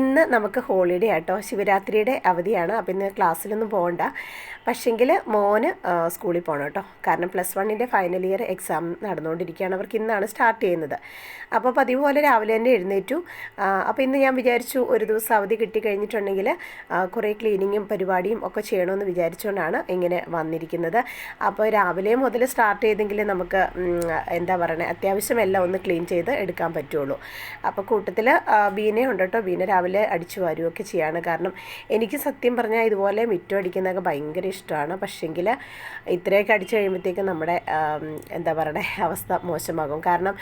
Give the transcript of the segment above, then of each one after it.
ഇന്ന് നമുക്ക് ഹോളിഡേ ആട്ടോ. ശിവരാത്രിയുടെ അവധിയാണ്. അപ്പോൾ ഇന്ന് ക്ലാസ്സിലൊന്നും പോകണ്ട പക്ഷെങ്കിൽ മോന് സ്കൂളിൽ പോകണം കേട്ടോ കാരണം പ്ലസ് വണ്ണിന്റെ ഫൈനൽ ഇയർ എക്സാം നടന്നുകൊണ്ടിരിക്കുകയാണ്. അവർക്ക് ഇന്നാണ് സ്റ്റാർട്ട് ചെയ്യുന്നത്. അപ്പോൾ പതിവ് പോലെ രാവിലെ തന്നെ എഴുന്നേറ്റു. അപ്പോൾ ഇന്ന് ഞാൻ വിചാരിച്ചു ഒരു ദിവസം അവധി കിട്ടിക്കഴിഞ്ഞിട്ടുണ്ടെങ്കിൽ കഴിഞ്ഞിട്ടുണ്ടെങ്കിൽ കുറേ ക്ലീനിങ്ങും പരിപാടിയും ഒക്കെ ചെയ്യണമെന്ന് വിചാരിച്ചുകൊണ്ടാണ് ഇങ്ങനെ വന്നിരിക്കുന്നത്. അപ്പോൾ രാവിലെ മുതൽ സ്റ്റാർട്ട് ചെയ്തെങ്കിൽ നമുക്ക് എന്താ പറയുക അത്യാവശ്യം എല്ലാം ഒന്ന് ക്ലീൻ ചെയ്ത് എടുക്കാൻ പറ്റുള്ളൂ. അപ്പോൾ കൂട്ടത്തിൽ ബീനയുണ്ട് കേട്ടോ ബീന രാവിലെ അടിച്ചു വാരുകയൊക്കെ ചെയ്യാണ്. കാരണം എനിക്ക് സത്യം പറഞ്ഞാൽ ഇതുപോലെ മിറ്റം അടിക്കുന്നതൊക്കെ ഭയങ്കര ഇഷ്ടമാണ്. പക്ഷെങ്കിൽ ഇത്രയൊക്കെ അടിച്ചു കഴിയുമ്പോഴത്തേക്കും നമ്മുടെ എന്താ പറയുക അവസ്ഥ മോശമാകും. കാരണം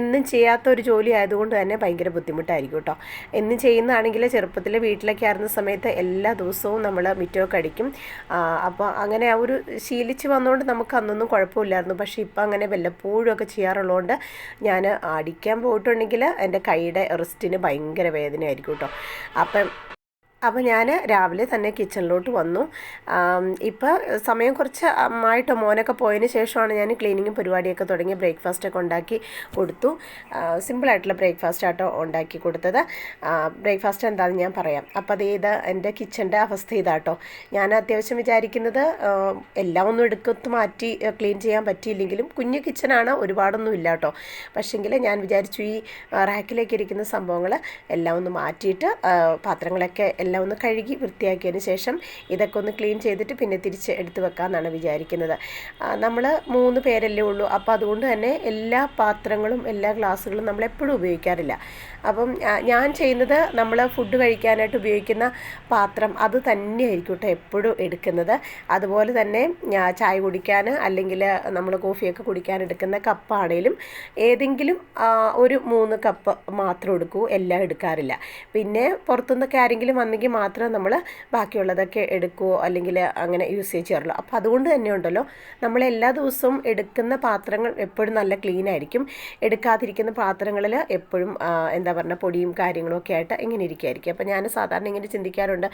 എന്നും ചെയ്യാത്ത ഒരു ജോലി ആയതുകൊണ്ട് തന്നെ ഭയങ്കര ബുദ്ധിമുട്ടായിരിക്കും കേട്ടോ എന്നും ചെയ്യുന്നതാണെങ്കിൽ ചെറുപ്പത്തിൽ വീട്ടിലൊക്കെ ആയിരുന്ന സമയത്ത് എല്ലാ ദിവസവും നമ്മൾ മിറ്റമൊക്കെ അടിക്കും. അപ്പോൾ അങ്ങനെ ആ ഒരു ശീലിച്ച് വന്നുകൊണ്ട് നമുക്ക് അന്നൊന്നും കുഴപ്പമില്ലായിരുന്നു. പക്ഷേ ഇപ്പം അങ്ങനെ വല്ലപ്പോഴും ഒക്കെ ചെയ്യാറുള്ളതുകൊണ്ട് ഞാൻ അടിക്കാൻ പോയിട്ടുണ്ടെങ്കിൽ എന്റെ കൈയുടെ റിസ്റ്റിന് ഭയങ്കര വേദനയായിരിക്കും. കേട്ടോ അപ്പം അപ്പോൾ ഞാൻ രാവിലെ തന്നെ കിച്ചണിലോട്ട് വന്നു. ഇപ്പോൾ സമയം കുറച്ച് ആയിട്ട് മോനൊക്കെ പോയതിന് ശേഷമാണ് ഞാൻ ക്ലീനിങ്ങും പരിപാടിയൊക്കെ തുടങ്ങി ബ്രേക്ക്ഫാസ്റ്റൊക്കെ ഉണ്ടാക്കി കൊടുത്തു. സിമ്പിളായിട്ടുള്ള ബ്രേക്ക്ഫാസ്റ്റ് ആട്ടോ ഉണ്ടാക്കി കൊടുത്തത്. ബ്രേക്ക്ഫാസ്റ്റ് എന്താണെന്ന് ഞാൻ പറയാം. അപ്പോൾ അത് എന്റെ കിച്ചന്റെ അവസ്ഥ ഇതാട്ടോ. ഞാൻ അത്യാവശ്യം വിചാരിക്കുന്നത് എല്ലാം ഒന്നും എടുക്കത്ത് മാറ്റി ക്ലീൻ ചെയ്യാൻ പറ്റിയില്ലെങ്കിലും കുഞ്ഞു കിച്ചനാണ് ഒരുപാടൊന്നും ഇല്ല കേട്ടോ പക്ഷേങ്കിൽ ഞാൻ വിചാരിച്ചു ഈ റാക്കിലേക്ക് ഇരിക്കുന്ന സംഭവങ്ങൾ എല്ലാം ഒന്ന് മാറ്റിയിട്ട് പാത്രങ്ങളൊക്കെ എല്ലാം ഒന്ന് കഴുകി വൃത്തിയാക്കിയതിന് ശേഷം ഇതൊക്കെ ഒന്ന് ക്ലീൻ ചെയ്തിട്ട് പിന്നെ തിരിച്ച് എടുത്തു വെക്കാമെന്നാണ് വിചാരിക്കുന്നത്. നമ്മൾ മൂന്ന് പേരല്ലേ ഉള്ളൂ. അപ്പോൾ അതുകൊണ്ട് തന്നെ എല്ലാ പാത്രങ്ങളും എല്ലാ ഗ്ലാസ്സുകളും നമ്മൾ എപ്പോഴും ഉപയോഗിക്കാറില്ല. അപ്പം ഞാൻ ചെയ്യുന്നത് നമ്മൾ ഫുഡ് കഴിക്കാനായിട്ട് ഉപയോഗിക്കുന്ന പാത്രം അത് തന്നെയായിരിക്കും കേട്ടോ എപ്പോഴും എടുക്കുന്നത്. അതുപോലെ തന്നെ ചായ കുടിക്കാൻ അല്ലെങ്കിൽ നമ്മൾ കോഫിയൊക്കെ കുടിക്കാൻ എടുക്കുന്ന കപ്പാണേലും ഏതെങ്കിലും ഒരു മൂന്ന് കപ്പ് മാത്രം എടുക്കൂ. എല്ലാം എടുക്കാറില്ല. പിന്നെ പുറത്തുനിന്നൊക്കെ ആരെങ്കിലും വന്നെങ്കിൽ മാത്രം നമ്മൾ ബാക്കിയുള്ളതൊക്കെ എടുക്കുമോ അല്ലെങ്കിൽ അങ്ങനെ യൂസ് ചെയ്യാറുള്ളൂ. അപ്പോൾ അതുകൊണ്ട് തന്നെ ഉണ്ടല്ലോ നമ്മൾ എല്ലാ ദിവസവും എടുക്കുന്ന പാത്രങ്ങൾ എപ്പോഴും നല്ല ക്ലീൻ ആയിരിക്കും. എടുക്കാതിരിക്കുന്ന പാത്രങ്ങളിൽ എപ്പോഴും എന്താ പറയുക പൊടിയും കാര്യങ്ങളും ഒക്കെ ആയിട്ട് ഇങ്ങനെ ഇരിക്കുമായിരിക്കും അപ്പോൾ ഞാൻ സാധാരണ ഇങ്ങനെ ചിന്തിക്കാറുണ്ട്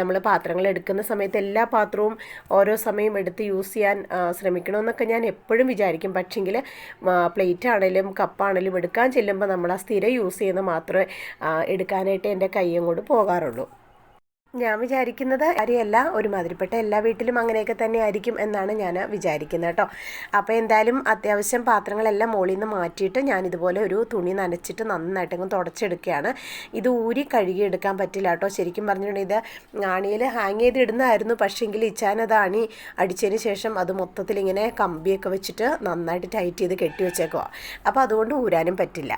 നമ്മൾ പാത്രങ്ങൾ എടുക്കുന്ന സമയത്ത് എല്ലാ പാത്രവും ഓരോ സമയം എടുത്ത് യൂസ് ചെയ്യാൻ ശ്രമിക്കണമെന്നൊക്കെ ഞാൻ എപ്പോഴും വിചാരിക്കും. പക്ഷെങ്കിൽ പ്ലേറ്റ് ആണെങ്കിലും കപ്പാണെങ്കിലും എടുക്കാൻ ചെല്ലുമ്പോൾ നമ്മൾ ആ സ്ഥിരം യൂസ് ചെയ്യുന്ന മാത്രമേ എടുക്കാനായിട്ട് എന്റെ കൈയും കൊണ്ട് പോകാറുള്ളൂ. ഞാൻ വിചാരിക്കുന്നത് ഒരു ഒരുമാതിരിപ്പെട്ട എല്ലാ വീട്ടിലും അങ്ങനെയൊക്കെ തന്നെ ആയിരിക്കും എന്നാണ് ഞാൻ വിചാരിക്കുന്നത് കേട്ടോ. അപ്പോൾ എന്തായാലും അത്യാവശ്യം പാത്രങ്ങളെല്ലാം മുകളിൽ നിന്ന് മാറ്റിയിട്ട് ഞാൻ ഇതുപോലെ ഒരു തുണി നനച്ചിട്ട് നന്നായിട്ടങ്ങ് തുടച്ചെടുക്കുകയാണ്. ഇത് ഊരി കഴുകിയെടുക്കാൻ പറ്റില്ല കേട്ടോ. ശരിക്കും പറഞ്ഞിട്ടുണ്ടെങ്കിൽ ഇത് ആണിയിൽ ഹാങ് ചെയ്ത് ഇടുന്നതായിരുന്നു. പക്ഷേങ്കിൽ ഇച്ചാനത് ആണി അടിച്ചതിന് ശേഷം അത് മൊത്തത്തിൽ ഇങ്ങനെ കമ്പിയൊക്കെ വെച്ചിട്ട് നന്നായിട്ട് ടൈറ്റ് ചെയ്ത് കെട്ടി വെച്ചേക്കുക അപ്പോൾ അതുകൊണ്ട് ഊരാനും പറ്റില്ല.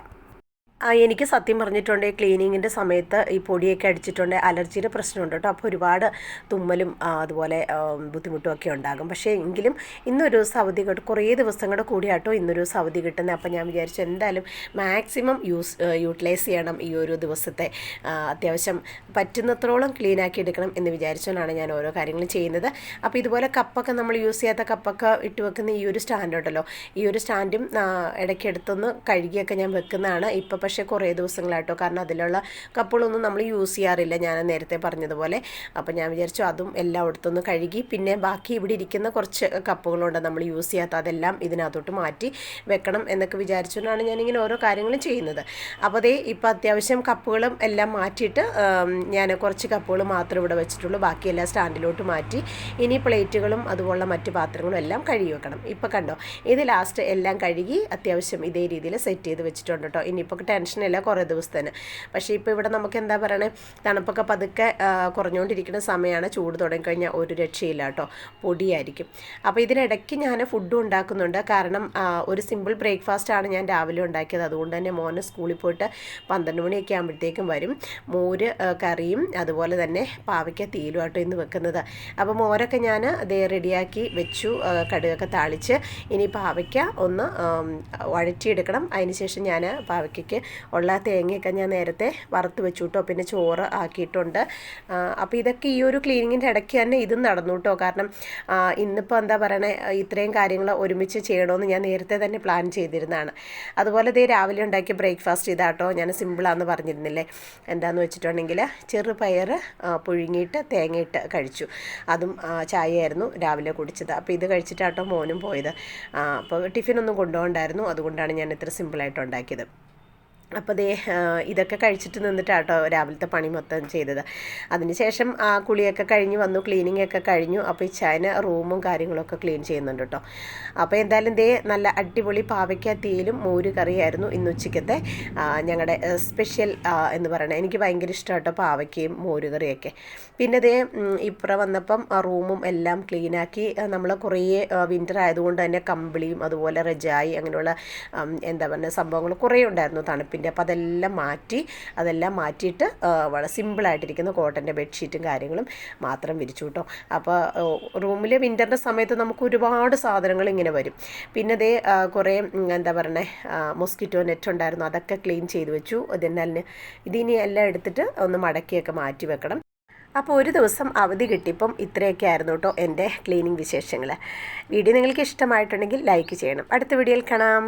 എനിക്ക് സത്യം പറഞ്ഞിട്ടുണ്ട് ക്ലീനിങ്ങിന്റെ സമയത്ത് ഈ പൊടിയൊക്കെ അടിച്ചിട്ടുണ്ട് അലർജിയുടെ പ്രശ്നമുണ്ട് കേട്ടോ. അപ്പോൾ ഒരുപാട് തുമ്മലും അതുപോലെ ബുദ്ധിമുട്ടും ഒക്കെ ഉണ്ടാകും. പക്ഷേ എങ്കിലും ഇന്നൊരു ദിവസം അവധി കിട്ടും കുറേ ദിവസങ്ങളുടെ കൂടിയാട്ടോ ഇന്നൊരു ദിവസം അവധി കിട്ടുന്നത്. അപ്പോൾ ഞാൻ വിചാരിച്ചു എന്തായാലും മാക്സിമം യൂസ് യൂട്ടിലൈസ് ചെയ്യണം ഈ ഒരു ദിവസത്തെ. അത്യാവശ്യം പറ്റുന്നത്രോളം ക്ലീൻ ആക്കി എടുക്കണം എന്ന് വിചാരിച്ചുകൊണ്ടാണ് ഞാൻ ഓരോ കാര്യങ്ങളും ചെയ്യുന്നത്. അപ്പോൾ ഇതുപോലെ കപ്പൊക്കെ നമ്മൾ യൂസ് ചെയ്യാത്ത കപ്പൊക്കെ ഇട്ട് വെക്കുന്ന ഈ ഒരു സ്റ്റാൻഡ് ഉണ്ടല്ലോ ഈ ഒരു സ്റ്റാൻഡും ഇടയ്ക്കെടുത്തൊന്ന് കഴുകിയൊക്കെ ഞാൻ വെക്കുന്നതാണ്. ഇപ്പോൾ പക്ഷേ കുറേ ദിവസങ്ങളായിട്ടോ. കാരണം അതിലുള്ള കപ്പുകളൊന്നും നമ്മൾ യൂസ് ചെയ്യാറില്ല. ഞാൻ നേരത്തെ പറഞ്ഞതുപോലെ. അപ്പോൾ ഞാൻ വിചാരിച്ചു അതും എല്ലാം എടുത്തൊന്ന് കഴുകി. പിന്നെ ബാക്കി ഇവിടെ ഇരിക്കുന്ന കുറച്ച് കപ്പുകളുണ്ട് നമ്മൾ യൂസ് ചെയ്യാത്ത അതെല്ലാം ഇതിനകത്തോട്ട് മാറ്റി വെക്കണം എന്നൊക്കെ വിചാരിച്ചുകൊണ്ടാണ് ഞാനിങ്ങനെ ഓരോ കാര്യങ്ങളും ചെയ്യുന്നത്. അപ്പോൾ അതേ ഇപ്പോൾ അത്യാവശ്യം കപ്പുകളും എല്ലാം മാറ്റിയിട്ട് ഞാൻ കുറച്ച് കപ്പുകൾ മാത്രം ഇവിടെ വെച്ചിട്ടുള്ളൂ. ബാക്കിയെല്ലാം സ്റ്റാൻഡിലോട്ട് മാറ്റി ഇനി പ്ലേറ്റുകളും അതുപോലുള്ള മറ്റ് പാത്രങ്ങളും എല്ലാം കഴുകി വെക്കണം. ഇപ്പോൾ കണ്ടോ ഇത് ലാസ്റ്റ് എല്ലാം കഴുകി അത്യാവശ്യം ഇതേ രീതിയിൽ സെറ്റ് ചെയ്ത് വെച്ചിട്ടുണ്ട് കേട്ടോ. ഇനിയിപ്പോൾ ടെൻഷനില്ല കുറേ ദിവസത്തേന്. പക്ഷേ ഇപ്പോൾ ഇവിടെ നമുക്ക് എന്താ പറയണേ? തണുപ്പൊക്കെ പതുക്കെ കുറഞ്ഞുകൊണ്ടിരിക്കുന്ന സമയമാണ് ചൂട് തുടങ്ങിക്കഴിഞ്ഞാൽ ഒരു രക്ഷയില്ല കേട്ടോ. പൊടിയായിരിക്കും. അപ്പോൾ ഇതിനിടയ്ക്ക് ഞാൻ ഫുഡും ഉണ്ടാക്കുന്നുണ്ട്. കാരണം ഒരു സിമ്പിൾ ബ്രേക്ക്ഫാസ്റ്റാണ് ഞാൻ രാവിലെ ഉണ്ടാക്കിയത്. അതുകൊണ്ട് തന്നെ മോന് സ്കൂളിൽ പോയിട്ട് പന്ത്രണ്ട് മണിയൊക്കെ ആകുമ്പോഴത്തേക്കും വരും. മോര് കറിയും അതുപോലെ തന്നെ പാവയ്ക്ക തീലുമാട്ടോ ഇന്ന് വെക്കുന്നത്. അപ്പോൾ മോരൊക്കെ ഞാൻ ദേ റെഡിയാക്കി വെച്ചു കടുകൊക്കെ താളിച്ച്. ഇനി പാവയ്ക്ക ഒന്ന് വഴറ്റിയെടുക്കണം. അതിനുശേഷം ഞാൻ പാവയ്ക്കയ്ക്ക് ഉള്ള തേങ്ങയൊക്കെ ഞാൻ നേരത്തെ വറുത്ത് വെച്ചു കേട്ടോ പിന്നെ ചോറ് ആക്കിയിട്ടുണ്ട്. അപ്പോൾ ഇതൊക്കെ ഈ ഒരു ക്ലീനിങ്ങിന്റെ ഇടയ്ക്ക് തന്നെ ഇതും നടന്നു കേട്ടോ കാരണം ഇന്നിപ്പോൾ എന്താ പറയണേ ഇത്രയും കാര്യങ്ങൾ ഒരുമിച്ച് ചെയ്യണമെന്ന് ഞാൻ നേരത്തെ തന്നെ പ്ലാൻ ചെയ്തിരുന്നതാണ്. അതുപോലെ ഇതേ രാവിലെ ഉണ്ടാക്കിയ ബ്രേക്ക്ഫാസ്റ്റ് ഇതാട്ടോ ഞാൻ സിമ്പിളാന്ന് പറഞ്ഞിരുന്നില്ലേ? എന്താന്ന് വെച്ചിട്ടുണ്ടെങ്കിൽ ചെറുപയർ പുഴുങ്ങിയിട്ട് തേങ്ങയിട്ട് കഴിച്ചു. അതും ചായയായിരുന്നു രാവിലെ കുടിച്ചത്. അപ്പോൾ ഇത് കഴിച്ചിട്ടാട്ടോ മോനും പോയത്. അപ്പോൾ ടിഫിനൊന്നും കൊണ്ടുപോകണ്ടായിരുന്നു. അതുകൊണ്ടാണ് ഞാൻ ഇത്ര സിമ്പിളായിട്ട് ഉണ്ടാക്കിയത്. അപ്പോൾ ദേ ഇതൊക്കെ കഴിച്ചിട്ട് നിന്നിട്ടാട്ടോ രാവിലത്തെ പണി മൊത്തം ചെയ്തത്. അതിനുശേഷം ആ കുളിയൊക്കെ കഴിഞ്ഞ് വന്നു ക്ലീനിങ് ഒക്കെ കഴിഞ്ഞു. അപ്പോൾ ഇച്ചായന് റൂമും കാര്യങ്ങളൊക്കെ ക്ലീൻ ചെയ്യുന്നുണ്ട് കേട്ടോ അപ്പോൾ എന്തായാലും ദേ നല്ല അടിപൊളി പാവയ്ക്ക തീയിലും മോര് കറിയായിരുന്നു ഇന്ന് ഉച്ചയ്ക്കത്തെ. ഞങ്ങളുടെ സ്പെഷ്യൽ എന്ന് പറയണത് എനിക്ക് ഭയങ്കര ഇഷ്ടം കേട്ടോ പാവയ്ക്കയും മോര് കറിയൊക്കെ. പിന്നെ ദേ ഇപ്പുറം വന്നപ്പം റൂമും എല്ലാം ക്ലീനാക്കി നമ്മൾ കുറേ വിന്റർ ആയതുകൊണ്ട് തന്നെ കമ്പിളിയും അതുപോലെ റജായി അങ്ങനെയുള്ള എന്താ പറയുക സംഭവങ്ങൾ കുറേ ഉണ്ടായിരുന്നു തണുപ്പിന്റെ അപ്പോൾ അതെല്ലാം മാറ്റി അതെല്ലാം മാറ്റിയിട്ട് വളരെ സിമ്പിളായിട്ടിരിക്കുന്ന കോട്ടന്റെ ബെഡ്ഷീറ്റും കാര്യങ്ങളും മാത്രം വിരിച്ചു കേട്ടോ. അപ്പോൾ റൂമിൽ വിന്ററിന്റെ സമയത്ത് നമുക്ക് ഒരുപാട് സാധനങ്ങൾ ഇങ്ങനെ വരും. പിന്നെ ദേ കുറേ എന്താ പറയണേ മൊസ്കിറ്റോ നെറ്റ് ഉണ്ടായിരുന്നു അതൊക്കെ ക്ലീൻ ചെയ്ത് വെച്ചു. ഇതിനാലിന് ഇതിനി എല്ലാം എടുത്തിട്ട് ഒന്ന് മടക്കിയൊക്കെ മാറ്റി വെക്കണം. അപ്പോൾ ഒരു ദിവസം അവധി കിട്ടിയപ്പം ഇത്രയൊക്കെ ആയിരുന്നു കേട്ടോ എന്റെ ക്ലീനിങ് വിശേഷങ്ങൾ. വീഡിയോ നിങ്ങൾക്ക് ഇഷ്ടമായിട്ടുണ്ടെങ്കിൽ ലൈക്ക് ചെയ്യണം. അടുത്ത വീഡിയോയിൽ കാണാം.